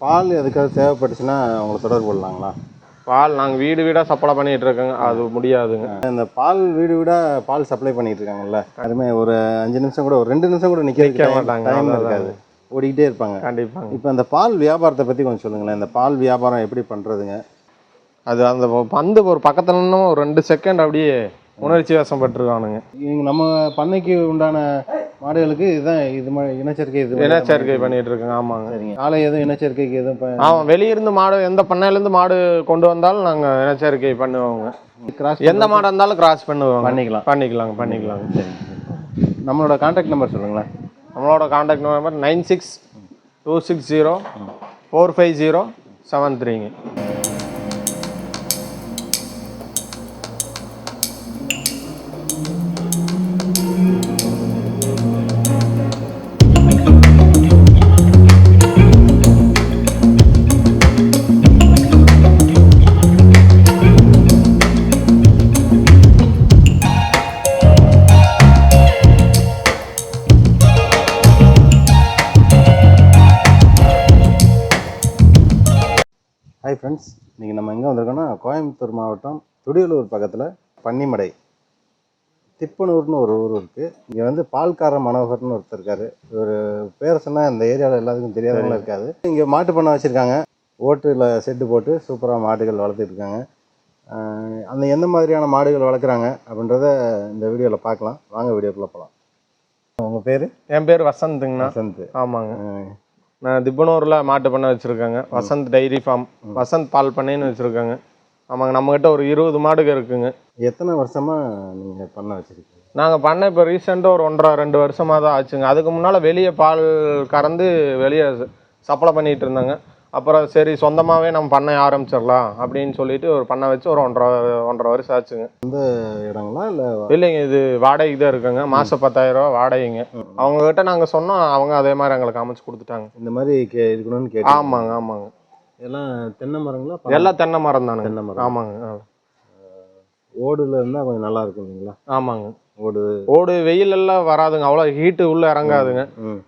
பால் எதுக்காவது தேவைப்பட்டுச்சுன்னா உங்களை தொடர்பு கொள்ளலாங்களா? பால் நாங்கள் வீடு வீடாக சப்ளை பண்ணிட்டு இருக்கோங்க அது முடியாதுங்க. இந்த பால் வீடு வீடாக பால் சப்ளை பண்ணிட்டு இருக்காங்கல்ல அதுமே ஒரு அஞ்சு நிமிஷம் கூட ஒரு ரெண்டு நிமிஷம் கூட நிற்க நிக்க மாட்டாங்க, டைம் இருக்காது. ஓடிக்கிட்டே இருப்பாங்க. கண்டிப்பாங்க. இப்போ இந்த பால் வியாபாரத்தை பற்றி கொஞ்சம் சொல்லுங்களேன். இந்த பால் வியாபாரம் எப்படி பண்ணுறதுங்க அது அந்த பந்து ஒரு பக்கத்துல நின்னு ஒரு ரெண்டு செகண்ட் அப்படியே உணர்ச்சி வசப்பட்டுருக்கானுங்க இங்க நம்ம பண்ணைக்கு உண்டான மாடுகளுக்கு இதுதான் இது மாதிரி இனச்சேர்க்கை இது இனச்சேர்க்கை பண்ணிட்டு இருக்கோங்க. ஆமாங்க. சரிங்க. காலை எதுவும் இனச்சேர்க்கைக்கு எதுவும் ஆமாம் வெளியிருந்து மாடு எந்த பண்ணையிலேருந்து மாடு கொண்டு வந்தாலும் நாங்கள் இனச்சேர்க்கை பண்ணுவோங்க. கிராஸ் எந்த மாடு இருந்தாலும் கிராஸ் பண்ணுவோம் பண்ணிக்கலாம். பண்ணிக்கலாங்க பண்ணிக்கலாங்க. நம்மளோட கான்டாக்ட் நம்பர் சொல்லுங்களேன். நம்மளோட contact number nine six two six zero four five zero seven த்ரீங்க friends இன்றைக்கி நம்ம எங்கே வந்திருக்கோம்னா கோயம்புத்தூர் மாவட்டம் துடியலூர் பக்கத்தில் பன்னிமடை. திப்பனூர்னு ஒரு ஊர் இருக்குது இங்கே வந்து பால்கார மனோகர்னு ஒருத்தர் இருக்காரு. ஒரு பேர் சொன்னால் இந்த ஏரியாவில் எல்லாத்துக்கும் தெரியாதவங்களும் இருக்காது. இங்கே மாட்டு பண்ணை வச்சுருக்காங்க. ஓட்டில் செட்டு போட்டு சூப்பராக மாடுகள் ஆஹ் அந்த எந்த மாதிரியான மாடுகள் வளர்க்குறாங்க அப்படின்றத இந்த வீடியோவில் பார்க்கலாம். வாங்க வீடியோக்குள்ளே போகலாம் உங்கள் பேர்? என் பேர் வசந்த்ங்கண்ணா. வசந்த். ஆமாங்க. நான் திப்பனூரில் மாட்டு பண்ணை வச்சுருக்கேங்க. வசந்த் டைரி ஃபார்ம் வசந்த் பால் பண்ணைன்னு வச்சுருக்காங்க. ஆமாங்க நம்மக்கிட்ட ஒரு இருபது மாடுங்க இருக்குங்க. எத்தனை வருஷமாக நீங்கள் பண்ணை வச்சுருக்கீங்க? நாங்கள் பண்ண இப்போ ரீசெண்டாக ஒரு ஒன்றரை ரெண்டு வருஷமாக தான் ஆச்சுங்க. அதுக்கு முன்னால் வெளியே பால் கறந்து வெளியே சப்ளை பண்ணிகிட்டு இருந்தாங்க. அப்புறம் சரி சொந்தமாகவே நம்ம பண்ணை ஆரம்பிச்சிடலாம் அப்படின்னு சொல்லிட்டு ஒரு பண்ணை வச்சு ஒரு ஒன்றரை ஒன்றரை வருஷம் ஆச்சுங்க. இடங்களா இல்லை இல்லைங்க இது வாடகைக்கு தான் இருக்குங்க. மாதம் பத்தாயிரம் ரூபா வாடகைங்க. அவங்க கிட்ட நாங்கள் சொன்னோம் அவங்க அதே மாதிரி எங்களுக்கு அமைச்சு கொடுத்துட்டாங்க. இந்த மாதிரி கே இருக்கணும்னு கேட்டு ஆமாங்க ஆமாங்க. எல்லாம் தென்னை மரங்களா? எல்லாம் தென்னை மரம் தானுங்க. தென்னை மரம். ஆமாங்க. ஓடுல இருந்தா கொஞ்சம் நல்லா இருக்கும் இல்லைங்களா? ஆமாங்க. ஓடு. ஓடு வெயில் எல்லாம் வராதுங்க. அவ்வளோ ஹீட்டு உள்ளே இறங்காதுங்க.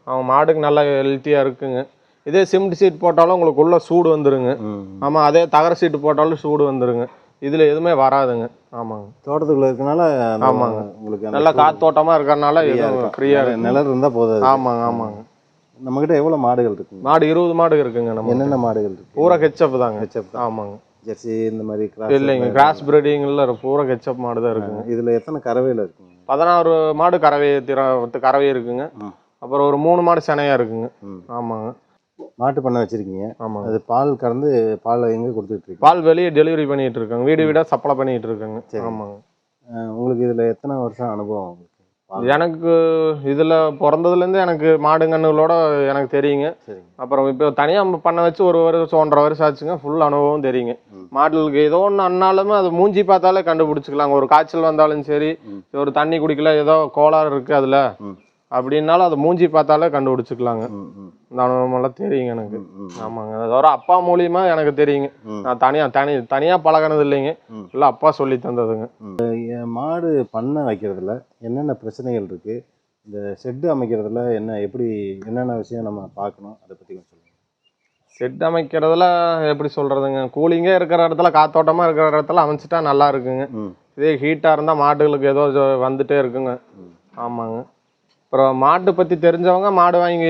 அவங்க மாடுக்கு நல்லா ஹெல்த்தியாக இருக்குங்க. இதே சிமெண்ட் சீட் போட்டாலும் உங்களுக்கு உள்ள சூடு வந்துருங்க. ஆமாம் அதே தகர சீட்டு போட்டாலும் சூடு வந்துருங்க. இதில் எதுவுமே வராதுங்க. ஆமாங்க. தோட்டத்துக்குள்ள இருக்கனால ஆமாங்க. உங்களுக்கு நல்லா காத்தோட்டமாக இருக்கறனால. ஃப்ரீயாக நிழல் நிழல் இருந்தா போதும். ஆமாங்க ஆமாங்க. நம்மகிட்ட எவ்வளவு மாடுகள் இருக்குங்க? மாடு இருபது மாடு இருக்குங்க நம்ம என்னென்ன மாடுகள் இருக்கு? பூரா கெச்சப் தாங்க. ஹெச்எப் ஆமாங்க. ஜெர்சி இந்த மாதிரி கிராஸ் இல்லைங்க கிராஸ் பிரீடிங்கில் பூரா கெச்சப் மாடு தான் இருக்குங்க. இதுல எத்தனை கறவையில இருக்குங்க? பதினாறு மாடு கறவை கறவை இருக்குங்க. அப்புறம் ஒரு மூணு மாடு சினையா இருக்குங்க. ஆமாங்க. மாட்டு பண்ணை வச்சிருக்கீங்க. ஆமாங்க. அது பால் கறந்து பால் எங்க கொடுத்துட்டு இருக்கீங்க பால் வெளியே டெலிவரி பண்ணிட்டு இருக்காங்க வீடு வீடா சப்ளை பண்ணிட்டு இருக்காங்க. ஆமாங்க. உங்களுக்கு இதுல எத்தனை வருஷம் அனுபவம் எனக்கு இதுல பிறந்ததுலேருந்து எனக்கு மாடுங்கன்னுகளோட எனக்கு தெரியுங்க. அப்புறம் இப்போ தனியாக பண்ண வச்சு ஒரு வருஷம் ஒன்றரை வருஷம் ஆச்சுங்க. ஃபுல் அனுபவம் தெரியுங்க. மாடுகளுக்கு ஏதோ ஒன்று அண்ணாலுமே அது மூஞ்சி பார்த்தாலே கண்டுபிடிச்சிக்கலாங்க. ஒரு காய்ச்சல் வந்தாலும் சரி. ஒரு தண்ணி குடிக்கல ஏதோ கோளாறு இருக்கு அதுல. அப்படின்னாலும் அது மூஞ்சி பார்த்தாலே கண்டுபிடிச்சிக்கலாங்க. ம் ம். இந்த அனுபவமெல்லாம் தெரியுங்க எனக்கு. ஆமாங்க. அது ஒரு அப்பா மூலியமா எனக்கு தெரியுங்க. நான் தனியா தனி தனியா பழகினது இல்லைங்க. இல்லை அப்பா சொல்லி தந்ததுங்க. மாடு பண்ணை வைக்கிறதுல என்னென்ன பிரச்சனைகள் இருக்கு? இந்த ஷெட்டு அமைக்கிறதுல என்ன எப்படி என்னென்ன விஷயம் நம்ம பார்க்கணும்? அதை பத்தி கொஞ்சம் சொல்லுங்க. செட் அமைக்கிறதுல எப்படி சொல்றதுங்க? கூலிங்கே இருக்கிற இடத்துல காத்தோட்டமா இருக்கிற இடத்துல அமைச்சிட்டா நல்லா இருக்குங்க. இதே ஹீட்டா இருந்தா மாடுகளுக்கு ஏதோ வந்துட்டே இருக்குங்க. ஆமாங்க. அப்புறம் மாட்டு பத்தி தெரிஞ்சவங்க மாடு வாங்கி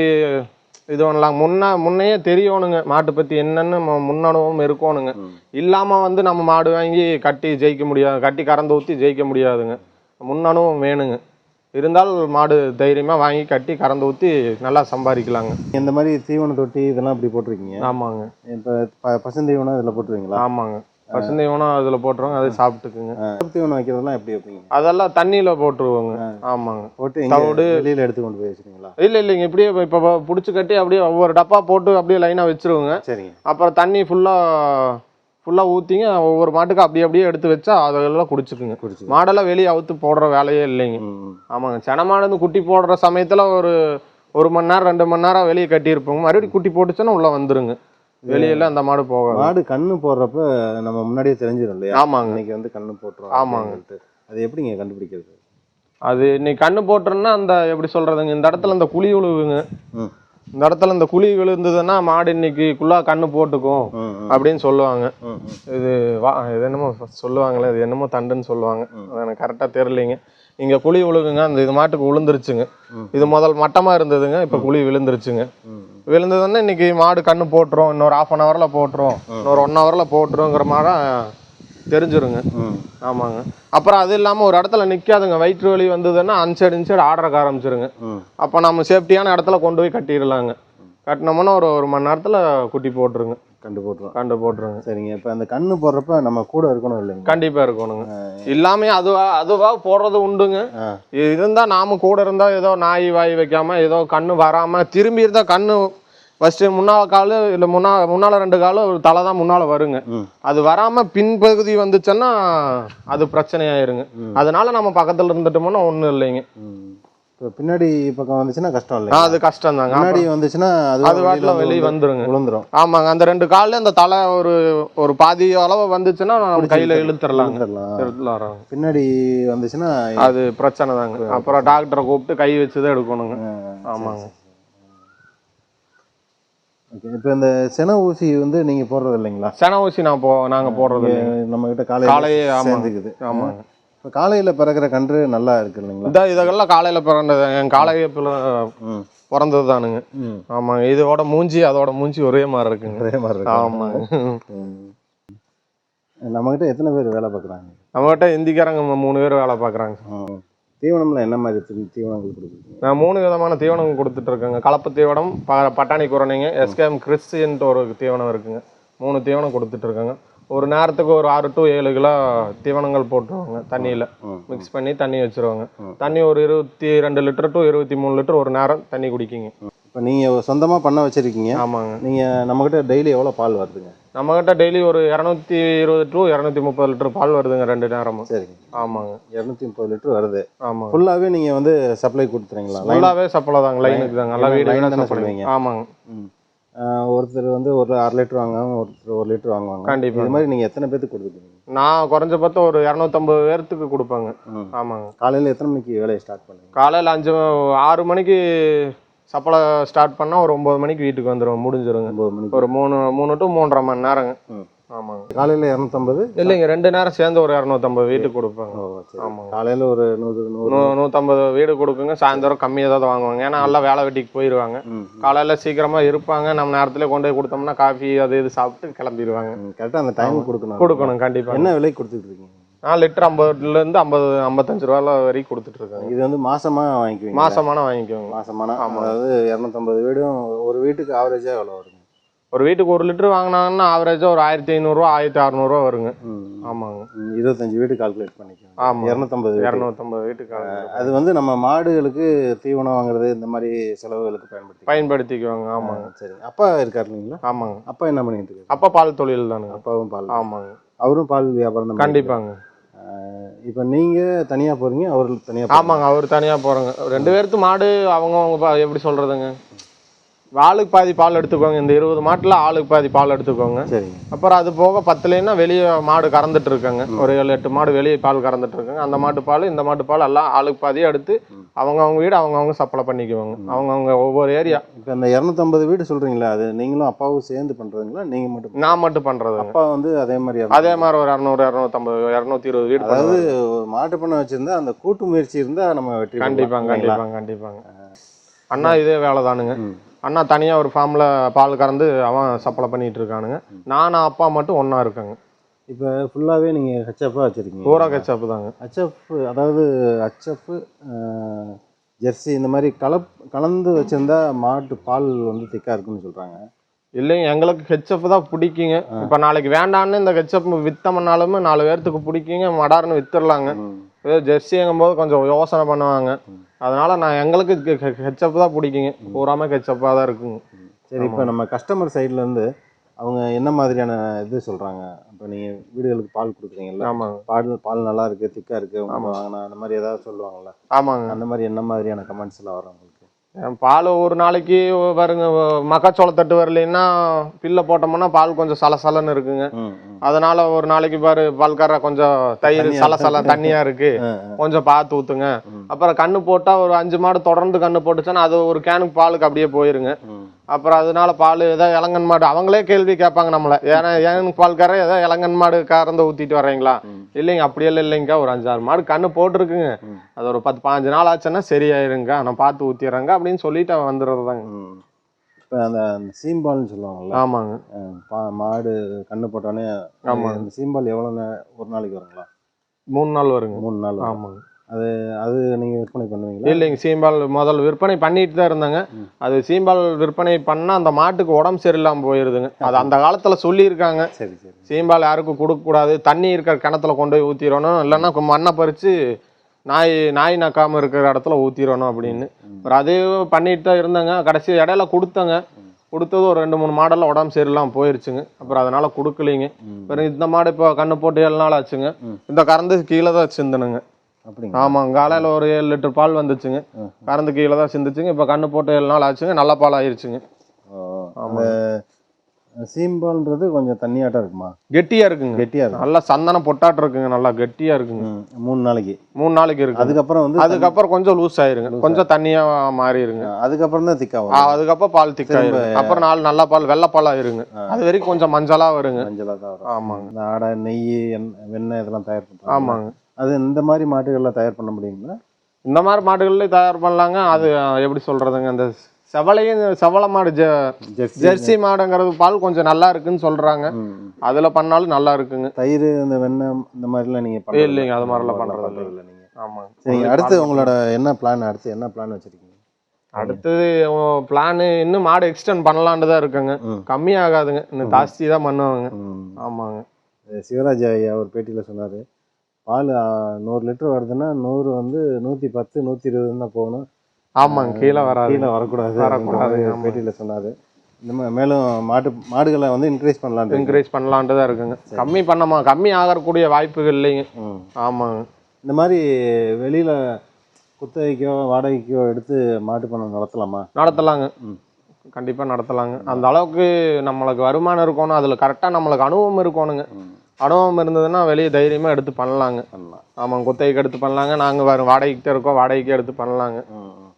இது பண்ணலாம். முன்ன முன்னையே தெரியணுங்க. மாட்டு பத்தி என்னன்னு மு- முன்னனுபவம் இருக்கணுங்க. ம். இல்லாம வந்து நம்ம மாடு வாங்கி கட்டி ஜெயிக்க முடியாது கட்டி கறந்து ஊற்றி ஜெயிக்க முடியாதுங்க. முன்னனுபவம் வேணுங்க. இருந்தால் மாடு தைரியமா வாங்கி கட்டி கறந்து ஊற்றி நல்லா சம்பாதிக்கலாங்க. இந்த மாதிரி தீவன தொட்டி இதெல்லாம் இப்படி போட்டிருக்கீங்க? ஆமாங்க. இப்போ ப பசுந்தீவனம் இதில் போட்டுருவீங்களா? ஆமாங்க. பசுந்தீவனம் அதில் போட்டுருவாங்க அதை சாப்பிட்டுக்குங்க. கருப்பு தீவனம் வைக்கிறதெல்லாம் எப்படி வைப்பீங்க? அதெல்லாம் தண்ணியில போட்டுருவோங்க. ஆமாங்க. போட்டு தவிடு. வெளியில எடுத்து கொண்டு போய் வச்சுருவீங்களா? இல்ல இல்லைங்க இப்படியே இப்போ பிடிச்சி கட்டி அப்படியே ஒவ்வொரு டப்பா போட்டு அப்படியே லைனா வச்சிருவோங்க. சரிங்க. அப்புறம் தண்ணி ஃபுல்லா ஃபுல்லா ஊத்திங்க ஒவ்வொரு மாட்டுக்கு அப்படியே அப்படியே எடுத்து வச்சா அதெல்லாம் குடிச்சுக்குங்க. குடிச்சு மாடெல்லாம் வெளியே அவுத்து போடுற வேலையே இல்லைங்க. ஆமாங்க சென மாடு வந்து குட்டி போடுற சமயத்துல ஒரு ஒரு மணி நேரம் ரெண்டு மணி நேரம் வெளியே கட்டியிருப்போங்க. மறுபடியும் குட்டி போட்டுச்சுன்னா உள்ள வந்துருங்க. வெளியில அந்த மாடு போகாது. மாடு கண்ணு போடுறப்ப நம்ம முன்னாடியே தெரிஞ்சிடும் இல்லையா? ஆமாங்க. இன்னைக்கு வந்து கண்ணு போட்டுரும் ஆமாங்க. அப்படின்ட்டு. அது எப்படிங்க கண்டுபிடிக்கிறது? அது இன்னைக்கு கண்ணு போட்டுருன்னா அந்த எப்படி சொல்றதுங்க இந்த இடத்துல அந்த குழி உழுவுங்க ம். இந்த இடத்துல இந்த குழி விழுந்ததுன்னா மாடு இன்னைக்குள்ளா கண்ணு போட்டுக்கும் அப்படின்னு சொல்லுவாங்க. இது வா இது என்னமோ சொல்லுவாங்களே இது என்னமோ தண்டுன்னு சொல்லுவாங்க. அது எனக்கு கரெக்டாக தெரியலைங்க. இங்க குழி விழுகுங்க அந்த இது மாட்டுக்கு விழுந்துருச்சுங்க. இது முதல் மட்டமா இருந்ததுங்க இப்ப குழி விழுந்துருச்சுங்க. விழுந்ததுன்னா இன்னைக்கு மாடு கண்ணு போட்டுரும் இன்னொரு ஆஃப் அன் ஹவர்ல போட்டுரும் இன்னொரு ஒன் ஹவர்ல போட்டுருங்கிற மாதிரி தெரிஞ்சிருங்க. ஆமாங்க. அப்புறம் அது இல்லாம ஒரு இடத்துல நிக்காதுங்க வயிற்று வலி வந்ததுன்னா அன்சைடு இன்சைடு ஆர்டருக்கு ஆரம்பிச்சிருங்க. அப்போ நம்ம சேஃப்டியான இடத்துல கொண்டு போய் கட்டிடலாங்க. கட்டினோம்னா ஒரு ஒரு மணி நேரத்துல குட்டி போட்டுருங்க. கண்டு போட்டுரும். கண்டு போட்டுருங்க. சரிங்க. இப்போ அந்த கண்ணு போடுறப்ப நம்ம கூட இருக்கணும் இல்லைங்க. கண்டிப்பா இருக்கணுங்க. இல்லாமே அதுவா அதுவா போடுறது உண்டுங்க. ஆ. இருந்தா நாம கூட இருந்தா ஏதோ நாய் வாய் வைக்காம ஏதோ கண்ணு வராம திரும்பி இருந்தா கண்ணு ஃபர்ஸ்ட் முன்னால காலு இல்ல முன்னா முன்னால ரெண்டு காலு ஒரு தலை தான் முன்னால வருங்க. அது வராம பின்பகுதி வந்துச்சுன்னா அது பிரச்சனையாயிருங்க. அதனால நம்ம பக்கத்துல இருந்துட்டோம்னா ஒண்ணும் இல்லைங்க. இப்போ பின்னாடி பக்கம் வந்துச்சுன்னா கஷ்டம் இல்லை அது கஷ்டம் தாங்க முன்னாடி வந்துச்சுன்னா அது அது வாட்டில வெளியே வந்துருங்க. விழுந்துரும் ஆமாங்க. அந்த ரெண்டு கால்ல இந்த தலை ஒரு ஒரு பாதி அளவு வந்துச்சுன்னா நம்ம கையில இழுத்துலாங்க பின்னாடி வந்துச்சுன்னா அது பிரச்சனை தாங்க அப்புறம் டாக்டரை கூப்பிட்டு கை வச்சு தான் எடுக்கணுங்க ஆமாங்க. ஓகே. இப்போ இந்த சென ஊசி வந்து நீங்க போடுறது இல்லைங்களா? சென ஊசி நான் போ நாங்க போடுறது இல்லைங்க. நம்ம கிட்ட காலையில காலையே ஆமாங்க. சேர்ந்துக்குது. ஆமாங்க. இப்போ காலையில பிறக்கிற கன்று நல்லா இருக்கு இல்லைங்களா? இந்த இதெல்லாம் காலையில பிறந்தது. என் காலையில பிறந்தது தானுங்க ஆமாங்க. இதோட மூஞ்சி அதோட மூஞ்சி ஒரே மாதிரி இருக்குங்க. ஒரே மாதிரி இருக்கு ஆமாங்க. நம்ம கிட்ட எத்தனை பேர் வேலை பார்க்குறாங்க? நம்மகிட்ட இந்திக்காரங்க மூணு பேர் வேலை பார்க்குறாங்க. தீவனம்ல என்ன மாதிரி தீவனங்கள் கொடுக்குறீங்க? நான் மூணு விதமான தீவனம் கொடுத்துட்டு இருக்கேங்க. கலப்பு தீவனம் ப பட்டாணி குரணைங்க எஸ்கேஎம் கிறிஸ்டின்ட்டு ஒரு தீவனம் இருக்குங்க. மூணு தீவனம் கொடுத்துட்டு இருக்கேங்க. ஒரு நேரத்துக்கு ஒரு ஆறு டு ஏழு கிலோ தீவனங்கள் போட்டுருவாங்க தண்ணியில். மிக்ஸ் பண்ணி தண்ணி வச்சிருவாங்க. தண்ணி ஒரு இருபத்தி ரெண்டு லிட்டர் டு இருபத்தி மூணு லிட்டர் ஒரு நேரம் தண்ணி குடிக்குங்க. இப்போ நீங்க சொந்தமா பண்ண வச்சிருக்கீங்க. ஆமாங்க. நீங்க நம்ம கிட்ட டெய்லி எவ்வளோ பால் வருதுங்க? நம்மகிட்ட டெய்லி ஒரு இரநூத்தி இருபது டு இரநூத்தி முப்பது லிட்டர் பால் வருதுங்க ரெண்டு நேரமும். சரிங்க. ஆமாங்க. இரநூத்தி முப்பது லிட்டர் வருது. ஆமாங்க. ஃபுல்லாவே நீங்க வந்து சப்ளை கொடுத்துறீங்களா? ஃபுல்லாவே சப்பளை தாங்க லைனுக்கு தாங்க. நல்லா வீடு. சொல்லுவீங்க? ஆமாங்க. ம். ஒருத்தர் வந்து ஒரு அரை லிட்டர் வாங்குவாங்க ஒருத்தர் ஒரு லிட்டர் வாங்குவாங்க. கண்டிப்பா. இது மாதிரி நீங்க எத்தனை பேத்துக்கு கொடுத்துருக்கீங்க? நான் குறைஞ்ச பத்தம் ஒரு இரநூத்தம்பது பேர்த்துக்கு கொடுப்பேங்க. ஆமாங்க. காலையில எத்தனை மணிக்கு வேலையை ஸ்டார்ட் பண்ணுவீங்க? காலையில் அஞ்சு ஆறு மணிக்கு சப்பளை ஸ்டார்ட் பண்ணால் ஒரு ஒம்பது மணிக்கு வீட்டுக்கு வந்துடும் முடிஞ்சிருங்க. ஒரு மூணு மூணு டு மூன்றரை மணி நேரங்க. ஆமாங்க. காலையில இரநூத்தம்பது. இல்லைங்க ரெண்டு நேரம் சேர்ந்து ஒரு இரநூத்தம்பது வீட்டுக்கு கொடுப்பாங்க. ஆமாங்க. காலையில ஒரு நூறு நூறு. நூற்றம்பது வீடு கொடுக்குங்க சாயந்தரம் கம்மியாக தான் வாங்குவாங்க. ஏன்னா நல்லா வேலை வெட்டிக்கு போயிடுவாங்க. காலையில் சீக்கிரமாக இருப்பாங்க நம்ம நேரத்துல கொண்டு போய் கொடுத்தோம்னா காஃபி அது இது சாப்பிட்டு கிளம்பிடுவாங்க. கரெக்டாக அந்த டைம் கொடுக்கணும். கொடுக்கணும் கண்டிப்பாக என்ன விலை கொடுத்துட்டு இருக்கீங்க? நான் லிட்டர் ஐம்பதுலேருந்து ஐம்பது ஐம்பத்தஞ்சு ரூபா வரைக்கும் கொடுத்துட்டு இருக்காங்க. இது வந்து மாசமா வாங்கிக்குவீங்க மாசமான வாங்கிக்கோங்க மாசமான? அதாவது இரநூத்தம்பது வீடும் ஒரு வீட்டுக்கு ஆவரேஜா எவ்வளோ வருங்க? ஒரு வீட்டுக்கு ஒரு லிட்டர் வாங்கினாங்கன்னா ஆவரேஜாக ஒரு ஆயிரத்தி ஐநூறுரூவா ஆயிரத்தி அறநூறுவா வருங்க. ஆமாங்க. இருபத்தஞ்சு வீடு கால்குலேட் பண்ணிக்கோங்க. ஆமா. இரநூத்தம்பது இரநூத்தம்பது வீட்டுக்கு. அது வந்து நம்ம மாடுகளுக்கு தீவனம் வாங்குறது இந்த மாதிரி செலவுகளுக்கு பயன்படுத்தி பயன்படுத்திக்குவாங்க ஆமாங்க. சரி. அப்பா இருக்காரு இல்லைங்களா? ஆமாங்க. அப்பா என்ன பண்ணிட்டு இருக்காரு? அப்பா பால் தொழில் தானுங்க. அப்பாவும் பால். ஆமாங்க. அவரும் பால் வியாபாரம் தான் கண்டிப்பாங்க. இப்போ நீங்க தனியா போறீங்க அவர் தனியா போறாங்க. ஆமாங்க அவர் தனியா போறங்க. ரெண்டு பேர்த்து மாடு அவங்க அவங்க எப்படி சொல்றதுங்க? ஆளுக்கு பாதி பால் எடுத்துக்கோங்க. இந்த இருபது மாட்டுல ஆளுக்கு பாதி பால் எடுத்துக்கோங்க. சரிங்க. அப்புறம் அது போக பத்துலேன்னா வெளியே மாடு கறந்துட்டு இருக்காங்க. ஒரு ஏழு எட்டு மாடு வெளியே பால் கறந்துட்டு இருக்காங்க. அந்த மாட்டு பால் இந்த மாட்டு பால் எல்லாம் ஆளுக்கு பாதி எடுத்து அவங்க அவங்க வீடு அவங்க அவங்க சப்ளை பண்ணிக்குவாங்க. அவங்க அவங்க ஒவ்வொரு ஏரியா இப்போ இந்த இரநூத்தம்பது வீடு சொல்றீங்களா அது நீங்களும் அப்பாவும் சேர்ந்து பண்றதுங்களா? நீங்க மட்டும் நான் மட்டும் பண்றதுங்க. அப்பா வந்து அதே மாதிரி அதே மாதிரி ஒரு இரநூறு இரநூத்தம்பது இரநூத்தி இருபது வீடு அதாவது மாட்டு பண்ணை வச்சிருந்தா அந்த கூட்டு முயற்சி இருந்தா நம்ம வெற்றி. கண்டிப்பாங்க? கண்டிப்பாங்க கண்டிப்பாங்க. அண்ணா இதே வேலை தானுங்க. அண்ணா தனியா ஒரு ஃபார்ம்ல பால் கறந்து அவன் சப்ளை பண்ணிட்டு இருக்கானுங்க. நானும் அப்பா மட்டும் ஒண்ணா இருக்காங்க. இப்போ ஃபுல்லாவே நீங்க ஹெச்எஃப்பாக வச்சிருக்கீங்க. பூரா கச்சாப்பு தாங்க. ஹெச்எஃப் அதாவது ஹெச்எஃப் ஜெர்சி இந்த மாதிரி கலப் கலந்து வச்சிருந்தா மாட்டு பால் வந்து திக்கா இருக்குன்னு சொல்றாங்க. இல்லைங்க எங்களுக்கு ஹெச்எஃப் தான் பிடிக்குங்க. இப்போ நாளைக்கு வேண்டான்னு இந்த ஹெச்எஃப் வித்தோம்னாலுமே நாலு பேர்த்துக்கு பிடிக்குங்க. மடார்னு வித்துடலாங்க. ஏதோ ஜெர்சிங்கும் போது கொஞ்சம் யோசனை பண்ணுவாங்க. அதனால நான் எங்களுக்கு ஹெச்எஃப் தான் பிடிக்குங்க. பூராமே ஹெச்எஃப்பாக தான் இருக்குங்க. சரி இப்போ நம்ம கஸ்டமர் சைடுல இருந்து அவங்க என்ன மாதிரியான இது சொல்றாங்க? இப்போ நீங்க வீடுகளுக்கு பால் கொடுக்குறீங்கல்ல ஆமாங்க. பால் பால் நல்லா இருக்கு திக்கா இருக்கு உங்க வாங்கினா அந்த மாதிரி ஏதாவது சொல்லுவாங்கல்ல ஆமாங்க. அந்த மாதிரி என்ன மாதிரியான கமெண்ட்ஸ் எல்லாம் வரும் உங்களுக்கு பால் ஒரு நாளைக்கு வருங்க மக்காச்சோளத்தட்டு வரலைன்னா பில்ல போட்டோம்னா பால் கொஞ்சம் சலசலன்னு இருக்குங்க. அதனால ஒரு நாளைக்கு பாரு பால்கார கொஞ்சம் தயிர் சலசல தண்ணியா இருக்கு கொஞ்சம் பார்த்து ஊத்துங்க. அப்புறம் கண்ணு போட்டா ஒரு அஞ்சு மாடு தொடர்ந்து கண்ணு போட்டுச்சுன்னா அது ஒரு கேனுக்கு பாலுக்கு அப்படியே போயிருங்க. அப்புறம் அதனால பால் ஏதோ இளங்கன் மாடு அவங்களே கேள்வி கேட்பாங்க நம்மள ஏன்னா ஏன் பால்கார ஏதோ இளங்கன் மாடு கறந்து ஊத்திட்டு வர்றீங்களா. இல்லைங்க அப்படியெல்லாம் இல்லைங்கக்கா ஒரு அஞ்சாறு மாடு கண்ணு போட்டிருக்குங்க. அது ஒரு பத்து பாஞ்சு நாள் ஆச்சுன்னா சரியாயிருங்க நான் பார்த்து ஊத்திடுறேங்க அப்படின்னு சொல்லிட்டு அவன் வந்துடுறதாங்க ம். இப்ப அந்த சீம்பால்னு சொல்லுவாங்கல்ல ஆமாங்க பா- மாடு கண்ணு போட்டோடனே ஆமாங்க. அந்த சீம்பால் எவ்வளவு நே- ஒரு நாளைக்கு வருங்களா மூணு நாள் வருங்க மூணு நாள். ஆமாங்க அது நீங்க விற்பனை பண்ணுவீங்களா? இல்லைங்க சீம்பால் முதல் விற்பனை பண்ணிட்டு தான் இருந்தாங்க. அது சீம்பால் விற்பனை பண்ணா அந்த மாட்டுக்கு உடம்பு சரியில்லாம போயிருதுங்க. அது அந்த காலத்துல சொல்லியிருக்காங்க. சரி சரி. சீம்பால் யாருக்கும் கொடுக்கக்கூடாது தண்ணி இருக்கிற கிணத்துல கொண்டு போய் ஊற்றிடணும் இல்லைன்னா மண்ணை பறித்து நாய் நாய் நக்காம இருக்கிற இடத்துல ஊற்றிடணும் அப்படின்னு. அதே பண்ணிட்டு தான் இருந்தாங்க. கடைசி இடையில கொடுத்தங்க. கொடுத்தது ஒரு ரெண்டு மூணு மாடெல்லாம் உடம்பு சரியில்லாம போயிருச்சுங்க. அப்புறம் அதனால கொடுக்கலைங்க. அப்புறம் இந்த மாடு இப்போ கண்ணு போட்டு ஏழு நாள் ஆச்சுங்க. இந்த கறந்து கீழே தான் சிந்தனுங்க ஆமாங்க காலையில் ஒரு ஏழு லிட்டர் பால் வந்துச்சுங்க. கறந்து கீழே தான் சிந்துச்சுங்க. இப்போ கண்ணு போட்டு ஏழு நாள் ஆச்சுங்க. நல்ல பால் ஆயிருச்சுங்க. சீம்பால்ன்றது கொஞ்சம் தண்ணியாட்டம் இருக்குமா? கெட்டியா இருக்குங்க. கெட்டியா இருக்கும் நல்லா சந்தனம் பொட்டாட்டு இருக்குங்க. நல்லா கெட்டியா இருக்குங்க. மூணு நாளைக்கு. மூணு நாளைக்கு இருக்கு அதுக்கப்புறம் வந்து அதுக்கப்புறம் கொஞ்சம் லூஸ் ஆயிருங்க. கொஞ்சம் தண்ணியா மாறிடுங்க அதுக்கப்புறம் தான் திக்கா ஆ, வரும். அதுக்கப்புறம் பால் திக்காயிருங்க அப்புறம் நாலு நல்ல பால் வெள்ளை பால் ஆயிருங்க. அது வரைக்கும் கொஞ்சம் மஞ்சளா வருங்க. மஞ்சளா தான் வரும். ஆமாங்க. இந்த ஆடை நெய் வெண்ணெய் இதெல்லாம் தயார் பண்ணுறாங்க ஆமாங்க. அது இந்த மாதிரி மாட்டுகள்லாம் தயார் பண்ண முடியுங்களா? இந்த மாதிரி மாடுகள்லயும் தயார் பண்ணலாங்க. அது எப்படி சொல்றதுங்க? அந்த செவலையும் செவல மாடு ஜெ ஜெர்சி. மாடுங்கிறது பால் கொஞ்சம் நல்லா இருக்குன்னு ம். அதுல பண்ணாலும் நல்லா இருக்குங்க. தயிர் இந்த வெண்ணெய் இந்த மாதிரிலாம் நீங்க பண்றது இல்லைங்க, அது. மாதிரிலாம் பண்றது இல்ல நீங்க ஆமாங்க. சரிங்க அடுத்து உங்களோட என்ன பிளான் அடுத்து என்ன பிளான் வச்சிருக்கீங்க? அடுத்தது பிளான் இன்னும் மாடு எக்ஸ்டெண்ட் பண்ணலான்னு தான் இருக்குங்க. ம். கம்மி ஆகாதுங்க இன்னும் ஜாஸ்தி தான் பண்ணுவாங்க. ஆமாங்க. சிவராஜ் ஐயா ஒரு பேட்டியில் சொன்னார் பால் நூறு லிட்டர் வருதுன்னா நூறு வந்து நூற்றி பத்து நூற்றி இருபதுன்னு தான் போகணும். ஆமாங்க கீழே வராது. கீழே வரக்கூடாது வரக்கூடாது. பேட்டியில் சொன்னார். இந்த மா- மேலும் மாட்டு மாடுகளை வந்து இன்க்ரீஸ் பண்ணலான்னு என்கரேஜ் பண்ணலான்ட்டு தான் இருக்குங்க. கம்மி பண்ணமா கம்மி ஆகக்கூடிய வாய்ப்புகள் இல்லைங்க. ஆமாங்க. இந்த மாதிரி வெளியில் குத்தகைக்கோ வாடகைக்கோ எடுத்து மாட்டு பண்ணை நடத்தலாமா? நடத்தலாங்க. ம். கண்டிப்பா நடத்தலாங்க. அந்த அளவுக்கு நம்மளுக்கு வருமானம் இருக்கணும் அதுல கரெக்டா நம்மளுக்கு அனுபவம் இருக்கணுங்க. அனுபவம் இருந்ததுன்னா வெளியே தைரியமா எடுத்து பண்ணலாங்க. ஆமாங்க குத்தகைக்கு எடுத்து பண்ணலாங்க. நாங்க வர வாடகைக்கு இருக்கோம் வாடகைக்கு எடுத்து பண்ணலாங்க.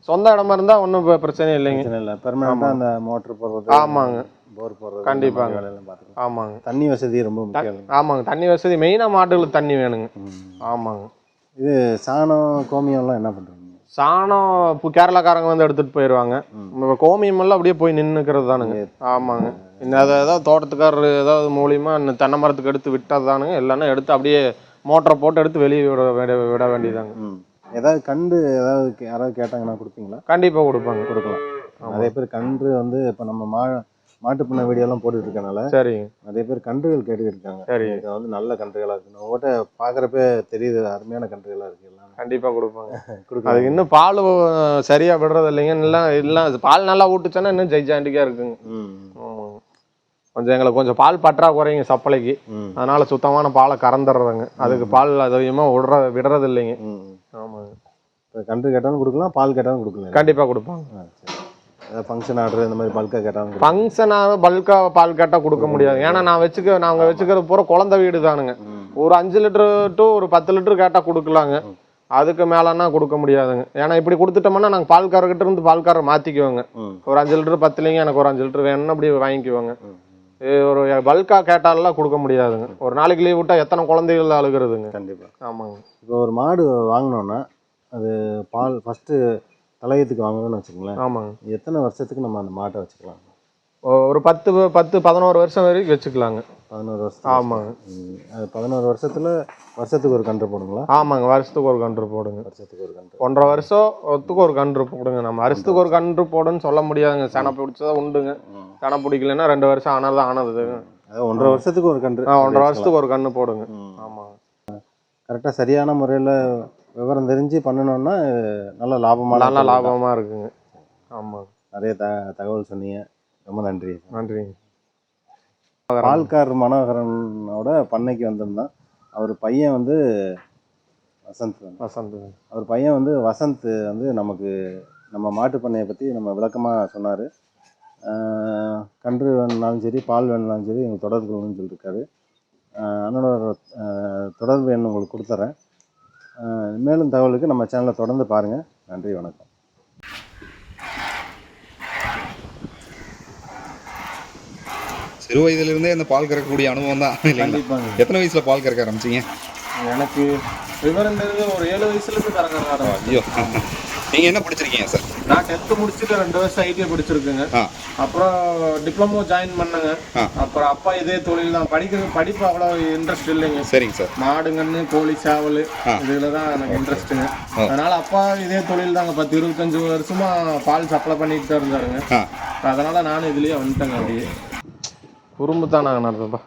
சொந்த இடமா இருந்தா ஒன்றும் பிரச்சனை இல்லைங்க. இல்லை. பெர்மனண்டாக அந்த மோட்டர் போடுறது ஆமாங்க. போர் போடுறது கண்டிப்பாங்க. ஆமாங்க. தண்ணி வசதி ரொம்ப முக்கியம். ஆமாங்க. தண்ணி வசதி மெயினா மாட்டுகளுக்கு தண்ணி வேணுங்க. ஆமாங்க. இது சாணம் கோமியம்லாம் என்ன பண்ணுறீங்க சாணம் இப்போ கேரளாக்காரங்க வந்து எடுத்துட்டு போயிடுவாங்க ம். நம்ம கோமியம் எல்லாம் அப்படியே போய் நின்னுக்கிறது தானுங்க. ஆமாங்க. இந்த அதை ஏதாவது தோட்டத்துக்காரர் ஏதாவது மூலியமா இந்த தென்னை மரத்துக்கு எடுத்து விட்டது தானுங்க. இல்லைன்னா எடுத்து அப்படியே மோட்டரை போட்டு எடுத்து வெளியே விட விட விட வேண்டியதாங்க ஏதாவது கண்டு ஏதாவது யாராவது கேட்டாங்கன்னா கொடுப்பீங்களா? கண்டிப்பா கொடுப்பாங்க. கொடுக்கலாம். நிறைய பேர் கன்று வந்து இப்போ நம்ம மா மாட்டு பண்ண வீடியோலாம் போட்டுட்டு இருக்கனால சரிங்க. நிறைய பேர் கன்றுகள் கேட்டுக்கிட்டு இருக்காங்க. சரி இது வந்து நல்ல கன்றுகளா இருக்கு. உங்கள்கிட்ட பார்க்குறப்ப தெரியுது அருமையான கன்றுகளா இருக்கு எல்லாம் கண்டிப்பா கொடுப்பாங்க. அதுக்கு இன்னும் பால் சரியா விடுறது இல்லைங்க. இல்லை இல்லை பால் நல்லா ஊட்டுச்சுன்னா இன்னும் ஜெய்ஜாண்டிக்கா இருக்குங்க. கொஞ்சம் எங்களுக்கு கொஞ்சம் பால் பற்றாக்குறைங்க சப்பளைக்கு. அதனால சுத்தமான பாலை கறந்துடுறதுங்க. அதுக்கு பால் அதிகமா விடுற விடுறது இல்லைங்க. ஆமாங்க. கன்று கேட்டாலும் கொடுக்கலாம் பால் கேட்டாலும் கொடுக்கலாம் கண்டிப்பா கொடுப்பாங்க. ஃபங்க்ஷன் ஆர்டர் இந்த மாதிரி பல்காக கொடுக்கலாம். ஃபங்க்ஷனாக பல்கா பால் கேட்டா கொடுக்க முடியாது. ஏன்னா நான் வச்சுக்க நாங்க வச்சுக்கிறது பூரா குழந்தை வீடு தானுங்க ஒரு அஞ்சு லிட்டர் டு ஒரு பத்து லிட்டர் கேட்டா கொடுக்கலாங்க. அதுக்கு மேலன்னா கொடுக்க முடியாதுங்க. ஏன்னா இப்படி கொடுத்துட்டோம்னா நாங்க பால்காரர்கிட்ட இருந்து பால்காரர் மாத்திக்குவோங்க. ம். ஒரு அஞ்சு லிட்டர் பத்துலைங்க எனக்கு ஒரு அஞ்சு லிட்டர் வேணும்னு அப்படி வாங்கிக்குவாங்க. ஒரு பல்கா கேட்டாலாம் கொடுக்க முடியாதுங்க. ஒரு நாளைக்கு லீவ் விட்டா எத்தனை குழந்தைகள் அழுகுறதுங்க. கண்டிப்பாக ஆமாங்க. இப்போ ஒரு மாடு வாங்கினோன்னா அது பால் ஃபஸ்ட்டு தலையத்துக்கு வாங்கணும்னு வச்சுக்கோங்களேன். ஆமாங்க. எத்தனை வருஷத்துக்கு நம்ம அந்த மாட்டை வச்சுக்கலாம்? ஒரு பத்து பத்து பதினோரு வருஷம் வரைக்கும் வச்சுக்கலாங்க. பதினோரு வருஷம் ஆமாங்க. அது பதினோரு வருஷத்துல வருஷத்துக்கு ஒரு கன்று போடுங்களா? ஆமாங்க வருஷத்துக்கு ஒரு கன்று போடுங்க. வருஷத்துக்கு ஒரு கன்று. ஒன்றரை வருஷம் ஒத்துக்கு ஒரு கன்று போடுங்க நம்ம. வருஷத்துக்கு ஒரு கன்று போடுன்னு சொல்ல முடியாதுங்க. செனை பிடிச்சதா உண்டுங்க. செனை பிடிக்கலன்னா ரெண்டு வருஷம் ஆனது ஆனது. அதாவது ஒன்றரை வருஷத்துக்கு ஒரு கன்று ஆ, ஒன்றரை வருஷத்துக்கு ஒரு கன்று போடுங்க. ஆமாங்க. கரெக்டாக சரியான முறையில் விவரம் தெரிஞ்சு பண்ணணும்னா நல்ல லாபமான நல்ல தொழில் தான். லாபமா இருக்குங்க. ஆமாங்க. நிறைய த தகவல் சொன்னீங்க. ரொம்ப நன்றி நன்றிங்க. பால்கார் மனோகரனோட பண்ணைக்கு வந்திருந்தான் அவர் பையன் வந்து வசந்த். வசந்த். அவர் பையன் வந்து வசந்த் வந்து நமக்கு நம்ம மாட்டு பண்ணையை பற்றி நம்ம விளக்கமாக சொன்னார். கன்று வேணுனாலும் சரி பால் வேணுனாலும் சரி எங்களுக்கு தொடர்பு கொள்ளணும்னு சொல்லியிருக்காரு அண்ணனோட தொடர்பு எண் உங்களுக்கு கொடுத்துட்றேன் மேலும் தகவலுக்கு நம்ம சேனலை தொடர்ந்து பாருங்கள் நன்றி வணக்கம். சிறு வயதிலிருந்தே இந்த பால் கறக்கக்கூடிய அனுபவம் தான் இல்லைங்களா? எத்தனை வயசுல பால் கறக்க ஆரம்பிச்சீங்க? எனக்கு விவரம் தெரிஞ்சு ஒரு ஏழு வயசுலேருந்து கறக்க ஆரம்பிச்சு ஐயோ. நீங்க என்ன படிச்சிருக்கீங்க சார்? நான் டென்த்து முடிச்சுட்டு ரெண்டு வருஷம் ஐடிஐ படிச்சிருக்கேங்க. அப்புறம் டிப்ளமோ ஜாயின் பண்ணேங்க. அப்புறம் அப்பா இதே தொழில் தான். படிக்கிறது படிப்பு அவ்வளோ இன்ட்ரெஸ்ட் இல்லைங்க. சரிங்க சார். மாடுங்கன்னு கோழி சேவல். இதுல தான் எனக்கு இன்ட்ரெஸ்ட்டுங்க. அதனால அப்பா இதே தொழில் தாங்க. பத்து இருபத்தஞ்சு வருஷமா பால் சப்ளை பண்ணிட்டு தான் இருந்தாருங்க. அதனால நானும் இதுலயே வந்துட்டேங்க அப்படியே. குறும்பு தான் நாங்கள் நடந்தப்பா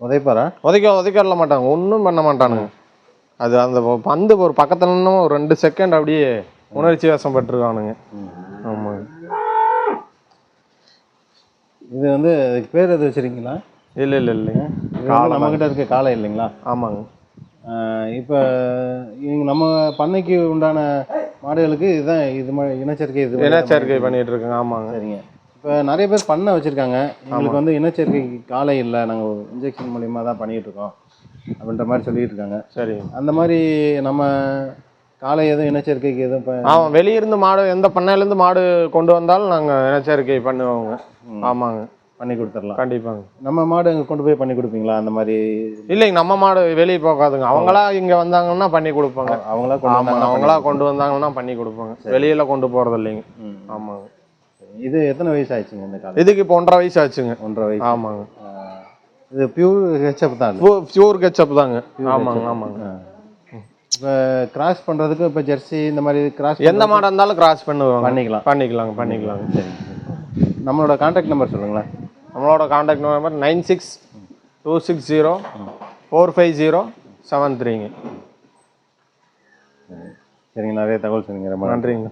உதைப்பாரா? உதைக்க உதைக்கல மாட்டாங்க ஒன்றும் பண்ண மாட்டானுங்க. அது அந்த பந்து ஒரு பக்கத்துல நின்னு ஒரு ரெண்டு செகண்ட் அப்படியே உணர்ச்சி வசப்பட்டுருக்கானுங்க ஆமாங்க இது வந்து இதுக்கு பேர் எது வச்சுருக்கீங்களா? இல்லை இல்லை இல்லைங்க. வந்து நம்மக்கிட்ட இருக்க காளை இல்லைங்களா? ஆமாங்க. இப்போ இவங்க நம்ம பண்ணைக்கு உண்டான மாடுகளுக்கு இதுதான் இது மாதிரி இனச்சேர்க்கை இது இனச்சேர்க்கை பண்ணிட்டு இருக்கேங்க. ஆமாங்க. சரிங்க. இப்போ நிறைய பேர் பண்ண வச்சுருக்காங்க. எங்களுக்கு வந்து இனச்சேர்க்கைக்கு காலை இல்லை. நாங்கள் இன்ஜெக்ஷன் மூலியமா தான் பண்ணிகிட்டு இருக்கோம். அப்படின்ற மாதிரி சொல்லிட்டு இருக்காங்க. சரிங்க அந்த மாதிரி நம்ம காலை எதுவும் இனச்சேர்க்கைக்கு எதுவும் இப்போ ஆமாம் வெளியிருந்து மாடு எந்த பண்ணையிலேருந்து மாடு கொண்டு வந்தாலும் நாங்கள் இனச்சேர்க்கை பண்ணுவோங்க. ஆமாங்க. பண்ணி கொடுத்துடலாம். கண்டிப்பாங்க. நம்ம மாடு அங்கே கொண்டு போய் பண்ணி கொடுப்பீங்களா? அந்த மாதிரி இல்லைங்க நம்ம மாடு வெளியே போகாதுங்க. அவங்களா இங்கே வந்தாங்கன்னா பண்ணி கொடுப்பாங்க. அவங்களா கொண்டு அவங்களா கொண்டு வந்தாங்கன்னா பண்ணி கொடுப்பாங்க. வெளியில கொண்டு போறது இல்லைங்க. ஆமாங்க. இது எத்தனை வயசு ஆயிடுச்சுங்க இந்த காலை இதுக்கு இப்போ ஒன்றரை வயசு ஆச்சுங்க ஒன்றரை வயசு. ஆமாங்க. இது பியூர் ஹெச்அப் தான்? பியூர் கெச்சப் தாங்க. ஆமாங்க ஆமாங்க. இப்போ கிராஸ் பண்ணுறதுக்கு இப்போ ஜெர்சி இந்த மாதிரி கிராஸ் எந்த மாடா இருந்தாலும் கிராஸ் பண்ணுவாங்க. பண்ணிக்கலாம். பண்ணிக்கலாங்க பண்ணிக்கலாங்க. சரி நம்மளோட கான்டாக்ட் நம்பர் சொல்லுங்களேன். நம்மளோட contact number nine six two six zero four five zero seven த்ரீங்க. சரிங்க நிறைய தகவல் சொன்னீங்க. ரொம்ப நன்றி நன்றிங்க.